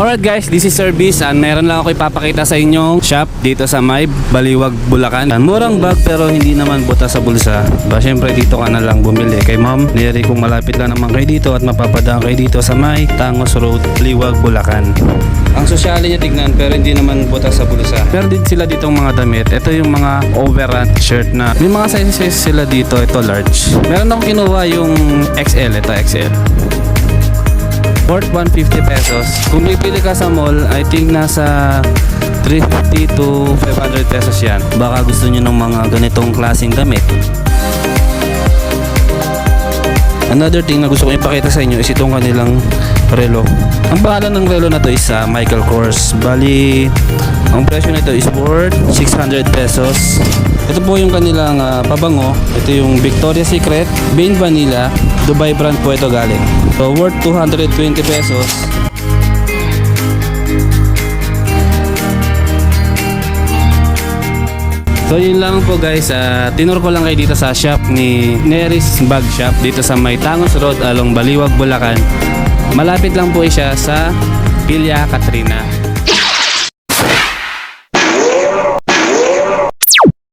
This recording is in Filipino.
Alright guys, this is Service and meron lang ako ipapakita sa inyong shop dito sa May Baliwag, Bulacan. Murang bag pero hindi naman buta sa bulsa. Ba syempre dito ka na lang bumili kay Ma'am. Niri kung malapit lang naman kayo dito at mapapadaan kayo dito sa May Tangos Road, Baliwag, Bulacan. Ang sosyali niya tignan pero hindi naman buta sa bulsa. Pero din sila dito mga damit. Ito yung mga overrun shirt na may mga sizes sila dito. Ito large. Meron akong kinuha yung XL. Ito XL worth 150 pesos. Kung bibili ka sa mall, I think nasa 350 to 500 pesos yan. Baka gusto nyo ng mga ganitong klaseng damit. Another thing na gusto ko ipakita sa inyo is itong kanilang relo. Ang pangalan ng relo na to is ah, Michael Kors. Bali, ang presyo nito is worth 600 pesos. Ito po yung kanilang ah, pabango. Ito yung Victoria's Secret Bean Vanilla. Dubai brand po ito galing. So worth 220 pesos. So yun lang po guys, uh, tinur ko lang kayo dito sa shop ni Neris Bag Shop dito sa May Tangos Road along Baliwag, Bulacan. Malapit lang po siya sa Villa Katrina.